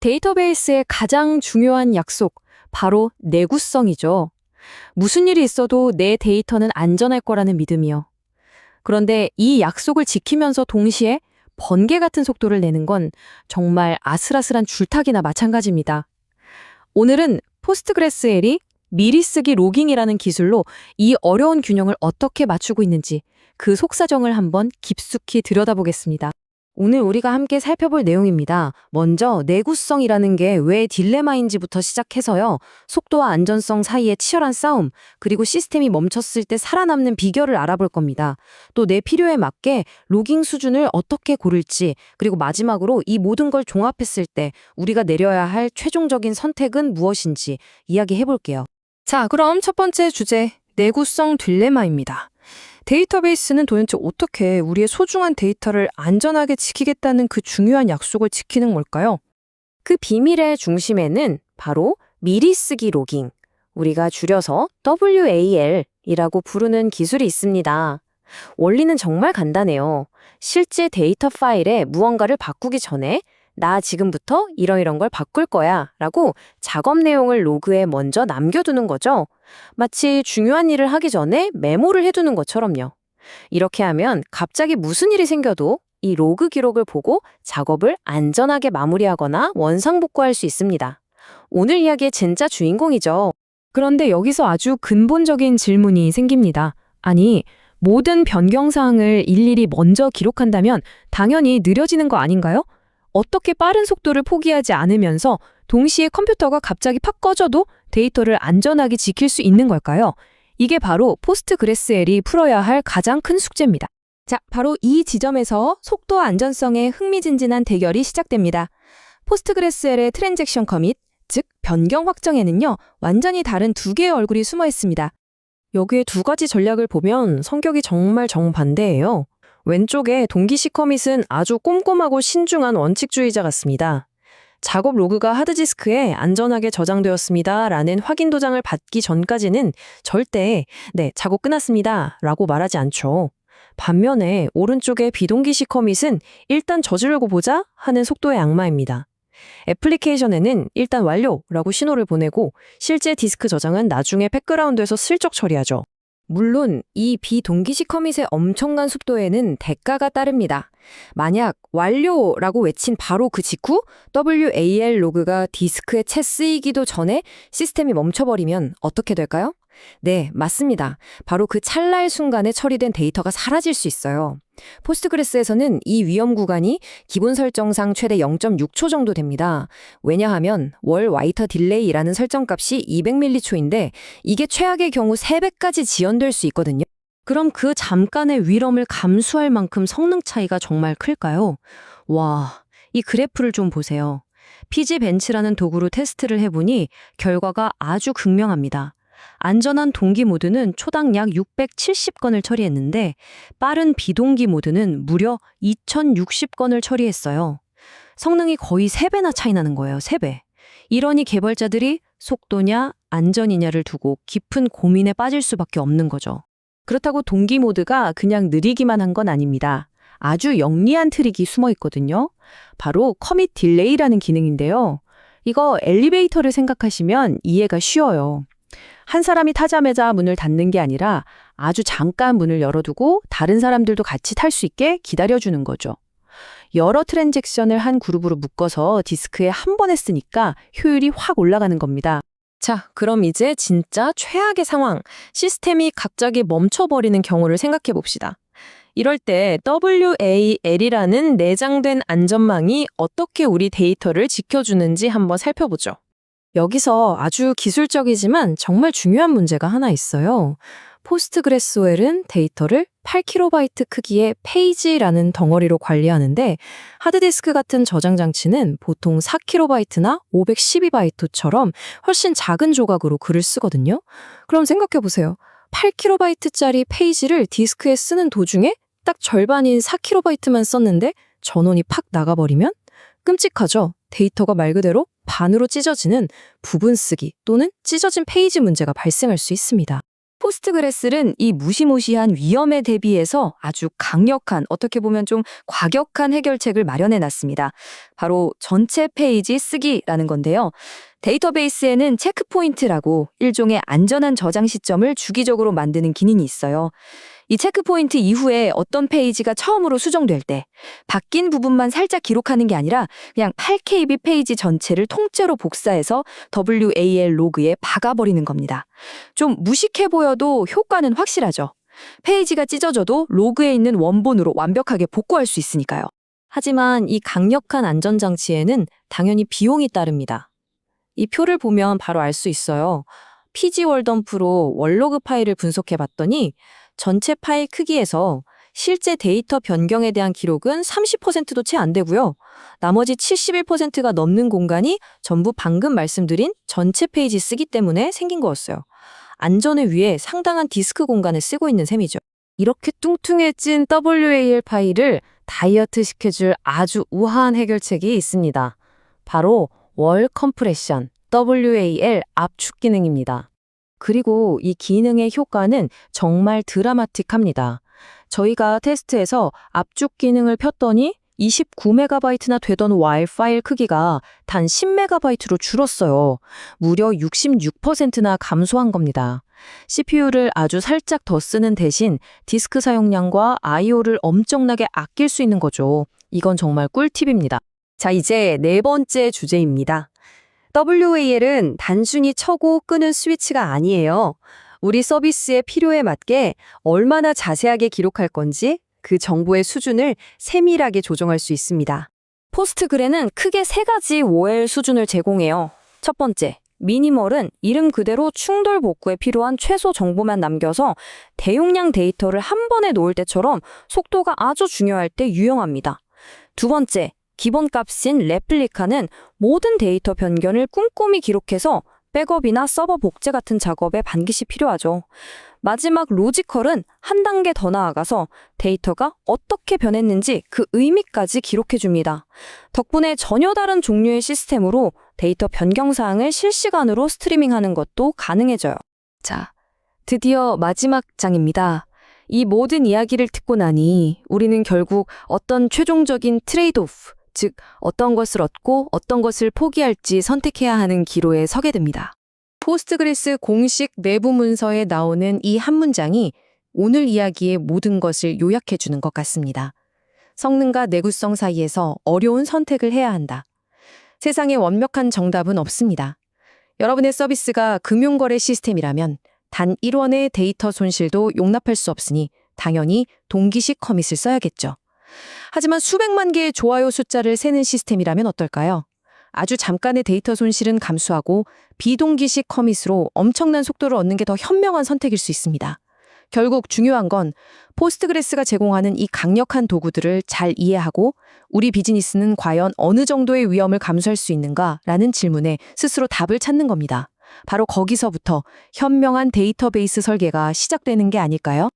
데이터베이스의 가장 중요한 약속, 바로 내구성이죠. 무슨 일이 있어도 내 데이터는 안전할 거라는 믿음이요. 그런데 이 약속을 지키면서 동시에 번개 같은 속도를 내는 건 정말 아슬아슬한 줄타기나 마찬가지입니다. 오늘은 포스트그레스엘이 미리 쓰기 로깅이라는 기술로 이 어려운 균형을 어떻게 맞추고 있는지 그 속사정을 한번 깊숙이 들여다보겠습니다. 오늘 우리가 함께 살펴볼 내용입니다. 먼저 내구성이라는 게 왜 딜레마인지부터 시작해서요. 속도와 안전성 사이의 치열한 싸움, 그리고 시스템이 멈췄을 때 살아남는 비결을 알아볼 겁니다. 또 내 필요에 맞게 로깅 수준을 어떻게 고를지, 그리고 마지막으로 이 모든 걸 종합했을 때 우리가 내려야 할 최종적인 선택은 무엇인지 이야기해 볼게요. 자, 그럼 첫 번째 주제, 내구성 딜레마입니다. 데이터베이스는 도대체 어떻게 우리의 소중한 데이터를 안전하게 지키겠다는 그 중요한 약속을 지키는 걸까요? 그 비밀의 중심에는 바로 미리 쓰기 로깅, 우리가 줄여서 WAL이라고 부르는 기술이 있습니다. 원리는 정말 간단해요. 실제 데이터 파일에 무언가를 바꾸기 전에 나 지금부터 이러이런 걸 바꿀 거야 라고 작업 내용을 로그에 먼저 남겨두는 거죠. 마치 중요한 일을 하기 전에 메모를 해두는 것처럼요. 이렇게 하면 갑자기 무슨 일이 생겨도 이 로그 기록을 보고 작업을 안전하게 마무리하거나 원상복구할 수 있습니다. 오늘 이야기의 진짜 주인공이죠. 그런데 여기서 아주 근본적인 질문이 생깁니다. 아니, 모든 변경 사항을 일일이 먼저 기록한다면 당연히 느려지는 거 아닌가요? 어떻게 빠른 속도를 포기하지 않으면서 동시에 컴퓨터가 갑자기 팍 꺼져도 데이터를 안전하게 지킬 수 있는 걸까요? 이게 바로 포스트그레스엘이 풀어야 할 가장 큰 숙제입니다. 자, 바로 이 지점에서 속도와 안전성의 흥미진진한 대결이 시작됩니다. 포스트그레스엘의 트랜잭션 커밋, 즉 변경 확정에는요, 완전히 다른 두 개의 얼굴이 숨어 있습니다. 여기에 두 가지 전략을 보면 성격이 정말 정반대예요. 왼쪽에 동기 시 커밋은 아주 꼼꼼하고 신중한 원칙주의자 같습니다. 작업 로그가 하드디스크에 안전하게 저장되었습니다. 라는 확인 도장을 받기 전까지는 절대 네, 작업 끝났습니다. 라고 말하지 않죠. 반면에 오른쪽의 비동기 시 커밋은 일단 저지르고 보자 하는 속도의 악마입니다. 애플리케이션에는 일단 완료라고 신호를 보내고 실제 디스크 저장은 나중에 백그라운드에서 슬쩍 처리하죠. 물론 이 비동기식 커밋의 엄청난 속도에는 대가가 따릅니다. 만약 완료라고 외친 바로 그 직후 WAL 로그가 디스크에 채 쓰이기도 전에 시스템이 멈춰버리면 어떻게 될까요? 네, 맞습니다. 바로 그 찰나의 순간에 처리된 데이터가 사라질 수 있어요. 포스트그레스에서는 이 위험 구간이 기본 설정상 최대 0.6초 정도 됩니다. 왜냐하면 월 와이터 딜레이라는 설정값이 200m초인데 이게 최악의 경우 3배까지 지연될 수 있거든요. 그럼 그 잠깐의 위험을 감수할 만큼 성능 차이가 정말 클까요? 와, 이 그래프를 좀 보세요. 피지 벤치라는 도구로 테스트를 해보니 결과가 아주 극명합니다. 안전한 동기 모드는 초당 약 670건을 처리했는데 빠른 비동기 모드는 무려 2060건을 처리했어요. 성능이 거의 3배나 차이 나는 거예요. 3배. 이러니 개발자들이 속도냐 안전이냐를 두고 깊은 고민에 빠질 수밖에 없는 거죠. 그렇다고 동기 모드가 그냥 느리기만 한 건 아닙니다. 아주 영리한 트릭이 숨어 있거든요. 바로 커밋 딜레이라는 기능인데요. 이거 엘리베이터를 생각하시면 이해가 쉬워요. 한 사람이 타자마자 문을 닫는 게 아니라 아주 잠깐 문을 열어두고 다른 사람들도 같이 탈 수 있게 기다려주는 거죠. 여러 트랜잭션을 한 그룹으로 묶어서 디스크에 한 번에 쓰니까 효율이 확 올라가는 겁니다. 자, 그럼 이제 진짜 최악의 상황, 시스템이 갑자기 멈춰버리는 경우를 생각해 봅시다. 이럴 때 WAL이라는 내장된 안전망이 어떻게 우리 데이터를 지켜주는지 한번 살펴보죠. 여기서 아주 기술적이지만 정말 중요한 문제가 하나 있어요. 포스트그레스웰은 데이터를 8KB 크기의 페이지라는 덩어리로 관리하는데 하드디스크 같은 저장 장치는 보통 4KB나 512바이트처럼 훨씬 작은 조각으로 글을 쓰거든요. 그럼 생각해 보세요. 8KB짜리 페이지를 디스크에 쓰는 도중에 딱 절반인 4KB만 썼는데 전원이 팍 나가버리면 끔찍하죠. 데이터가 말 그대로 반으로 찢어지는 부분 쓰기 또는 찢어진 페이지 문제가 발생할 수 있습니다. 포스트그레슬은 이 무시무시한 위험에 대비해서 아주 강력한, 어떻게 보면 좀 과격한 해결책을 마련해 놨습니다. 바로 전체 페이지 쓰기라는 건데요. 데이터베이스에는 체크포인트라고 일종의 안전한 저장 시점을 주기적으로 만드는 기능이 있어요. 이 체크포인트 이후에 어떤 페이지가 처음으로 수정될 때 바뀐 부분만 살짝 기록하는 게 아니라 그냥 8KB 페이지 전체를 통째로 복사해서 WAL 로그에 박아버리는 겁니다. 좀 무식해 보여도 효과는 확실하죠. 페이지가 찢어져도 로그에 있는 원본으로 완벽하게 복구할 수 있으니까요. 하지만 이 강력한 안전장치에는 당연히 비용이 따릅니다. 이 표를 보면 바로 알 수 있어요. PG 월덤프로 월로그 파일을 분석해 봤더니 전체 파일 크기에서 실제 데이터 변경에 대한 기록은 30%도 채 안 되고요. 나머지 71%가 넘는 공간이 전부 방금 말씀드린 전체 페이지 쓰기 때문에 생긴 거였어요. 안전을 위해 상당한 디스크 공간을 쓰고 있는 셈이죠. 이렇게 뚱뚱해진 WAL 파일을 다이어트 시켜줄 아주 우아한 해결책이 있습니다. 바로 월 컴프레션 WAL 압축 기능입니다. 그리고 이 기능의 효과는 정말 드라마틱합니다. 저희가 테스트에서 압축 기능을 폈더니 29MB나 되던 와일 파일 크기가 단 10MB로 줄었어요. 무려 66%나 감소한 겁니다. CPU를 아주 살짝 더 쓰는 대신 디스크 사용량과 I/O를 엄청나게 아낄 수 있는 거죠. 이건 정말 꿀팁입니다. 자, 이제 네 번째 주제입니다. WAL은 단순히 쳐고 끄는 스위치가 아니에요. 우리 서비스의 필요에 맞게 얼마나 자세하게 기록할 건지 그 정보의 수준을 세밀하게 조정할 수 있습니다. 포스트그레는 크게 세 가지 OL 수준을 제공해요. 첫 번째, 미니멀은 이름 그대로 충돌 복구에 필요한 최소 정보만 남겨서 대용량 데이터를 한 번에 놓을 때처럼 속도가 아주 중요할 때 유용합니다. 두 번째, 기본 값인 레플리카는 모든 데이터 변경을 꼼꼼히 기록해서 백업이나 서버 복제 같은 작업에 반드시 필요하죠. 마지막 로지컬은 한 단계 더 나아가서 데이터가 어떻게 변했는지 그 의미까지 기록해줍니다. 덕분에 전혀 다른 종류의 시스템으로 데이터 변경 사항을 실시간으로 스트리밍하는 것도 가능해져요. 자, 드디어 마지막 장입니다. 이 모든 이야기를 듣고 나니 우리는 결국 어떤 최종적인 트레이드 오프, 즉 어떤 것을 얻고 어떤 것을 포기할지 선택해야 하는 기로에 서게 됩니다. 포스트그레스 공식 내부 문서에 나오는 이 한 문장이 오늘 이야기의 모든 것을 요약해 주는 것 같습니다. 성능과 내구성 사이에서 어려운 선택을 해야 한다. 세상에 완벽한 정답은 없습니다. 여러분의 서비스가 금융거래 시스템이라면 단 1원의 데이터 손실도 용납할 수 없으니 당연히 동기식 커밋을 써야겠죠. 하지만 수백만 개의 좋아요 숫자를 세는 시스템이라면 어떨까요? 아주 잠깐의 데이터 손실은 감수하고 비동기식 커밋으로 엄청난 속도를 얻는 게 더 현명한 선택일 수 있습니다. 결국 중요한 건 포스트그레스가 제공하는 이 강력한 도구들을 잘 이해하고 우리 비즈니스는 과연 어느 정도의 위험을 감수할 수 있는가라는 질문에 스스로 답을 찾는 겁니다. 바로 거기서부터 현명한 데이터베이스 설계가 시작되는 게 아닐까요?